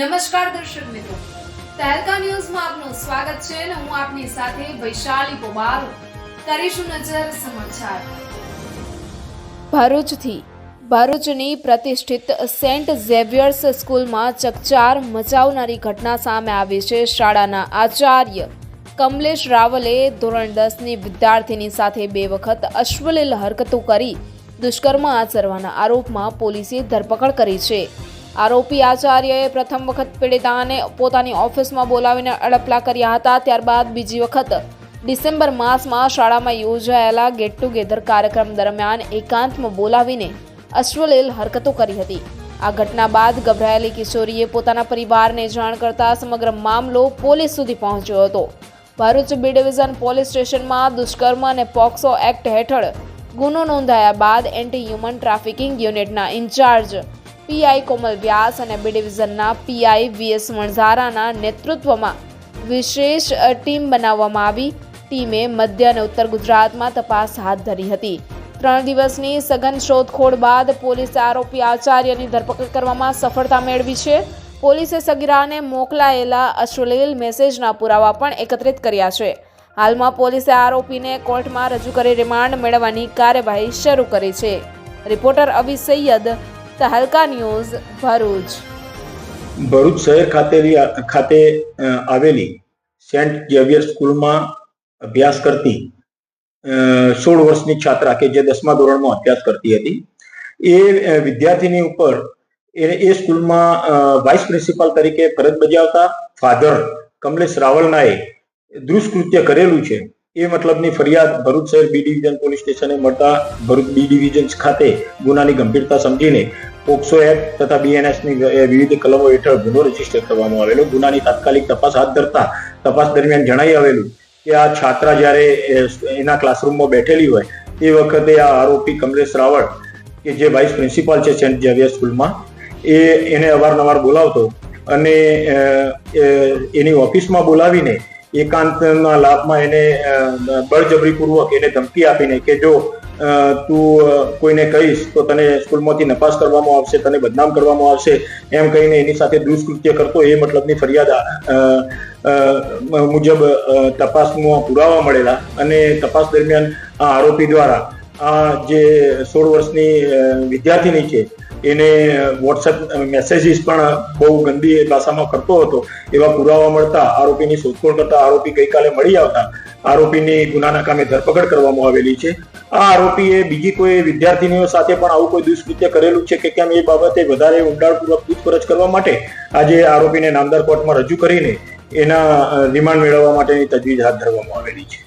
નમસ્કાર દર્શક મિત્રો. તહેલકા ન્યૂઝમાં આપનું સ્વાગત છે અને હું આપની સાથે વૈશાલી પોબારો કરીશું નજર સમાચાર. ભરૂચથી ભરૂચની પ્રતિષ્ઠિત સેન્ટ ઝેવિયર્સ સ્કૂલમાં ચકચાર મચાવનારી ઘટના સામે આવી છે શાળાના આચાર્ય. કમલેશ રાવલે ધોરણ દસની વિદ્યાર્થીની સાથે બે વખત અશ્વલીલ હરકતો કરી દુષ્કર્મ આચરવાના આરોપમાં પોલીસે ધરપકડ કરી છે. આરોપી આચાર્યએ પ્રથમ વખત પીડિતાને પોતાની ઓફિસમાં બોલાવીને અડપલા કર્યા હતા. ત્યારબાદ બીજી વખત ડિસેમ્બર માસમાં શાળામાં યોજાયેલા ગેટ ટુગેધર કાર્યક્રમ દરમિયાન એકાંતમાં બોલાવીને અશ્વલેલ હરકતો કરી હતી. આ ઘટના બાદ ગભરાયેલી કિશોરીએ પોતાના પરિવારને જાણ કરતા સમગ્ર મામલો પોલીસ સુધી પહોંચ્યો હતો. ભરૂચ બી ડિવિઝન પોલીસ સ્ટેશનમાં દુષ્કર્મ અને પોક્સો એક્ટ હેઠળ ગુનો નોંધાયા બાદ એન્ટી હ્યુમન ટ્રાફિકિંગ યુનિટના ઇન્ચાર્જ પીઆઈ કોમલ વ્યાસ અને બી ડિવિઝનના પીઆઈ વીએસ વણઝારાના નેતૃત્વમાં વિશેષ ટીમ બનાવવામાં આવી. ટીમે મધ્ય અને ઉત્તર ગુજરાતમાં તપાસ હાથ ધરી હતી. ત્રણ દિવસની સઘન શોધખોળ બાદ પોલીસે આરોપી આચાર્યની ધરપકડ કરવામાં સફળતા મેળવી છે. પોલીસે સગીરાને મોકલાયેલા અશ્લીલ મેસેજના પુરાવા પણ એકત્રિત કર્યા છે. હાલમાં પોલીસે આરોપીને કોર્ટમાં રજૂ કરી રિમાન્ડ મેળવવાની કાર્યવાહી શરૂ કરી છે. Reporter Avi Saiyed Tehelka news Bharuch. Bharuch શહેર ખાતે ખાતે આવેલી સેન્ટ ઝેવિયર સ્કૂલમાં અભ્યાસ કરતી સોળ વર્ષની છાત્રા કે જે દસમા ધોરણમાં અભ્યાસ કરતી હતી. એ વિદ્યાર્થીની ઉપર એ સ્કૂલમાં વાઇસ પ્રિન્સિપાલ તરીકે ફરજ બજાવતા ફાધર કમલેશ રાવલનાએ દુષ્કૃત્ય કરેલું છે. એ મતલબની ફરિયાદ ભરૂચ શહેર બી ડિવિઝન પોલીસ સ્ટેશને મળતા ભરૂચ બી ડિવિઝન ખાતે ગુનાની ગંભીરતા સમજીને પોક્સો એક્ટ તથા બીએનએસની વિવિધ કલમો હેઠળ ગુનો રજિસ્ટર કરવામાં આવેલો. ગુનાની તાત્કાલિક તપાસ હાથ ધરતા તપાસ દરમિયાન જણાઈ આવેલું કે આ છાત્રા જ્યારે એના ક્લાસરૂમમાં બેઠેલી હોય તે વખતે આ આરોપી કમલેશ રાવળ કે જે વાઇસ પ્રિન્સિપાલ છે સેન્ટ ઝેવિયર સ્કૂલમાં એ એને અવારનવાર બોલાવતો અને એ, એની ઓફિસમાં બોલાવીને એકાંતના લાભમાં એને બળજબરીપૂર્વક એને ધમકી આપીને કે જો તું કોઈને કહીશ તો તને સ્કૂલમાંથી નપાસ કરવામાં આવશે, તને બદનામ કરવામાં આવશે. એમ કહીને એની સાથે દુષ્કૃત્ય કરતો એ મતલબની ફરિયાદ મુજબ તપાસમાં પુરાવા મળેલા અને તપાસ દરમિયાન આ આરોપી દ્વારા આ જે સોળ વર્ષની વિદ્યાર્થીની છે, એને વોટ્સએપ મેસેજીસ પણ બહુ ગંદી ભાષામાં કરતો હતો. એવા પુરાવા મળતા આરોપીની શોધખોળ કરતા આરોપી ગઈકાલે મળી આવતા. આરોપીની ગુનાના કામે ધરપકડ કરવામાં આવેલી છે. આ આરોપીએ બીજી કોઈ વિદ્યાર્થીનીઓ સાથે પણ આવું કોઈ દુષ્કૃત્ય કરેલું છે કે કેમ એ બાબતે વધારે ઊંડાણપૂર્વક પૂછપરછ કરવા માટે આજે આરોપીને નામદાર કોર્ટમાં રજૂ કરીને એના રિમાન્ડ મેળવવા માટેની તજવીજ હાથ ધરવામાં આવેલી છે.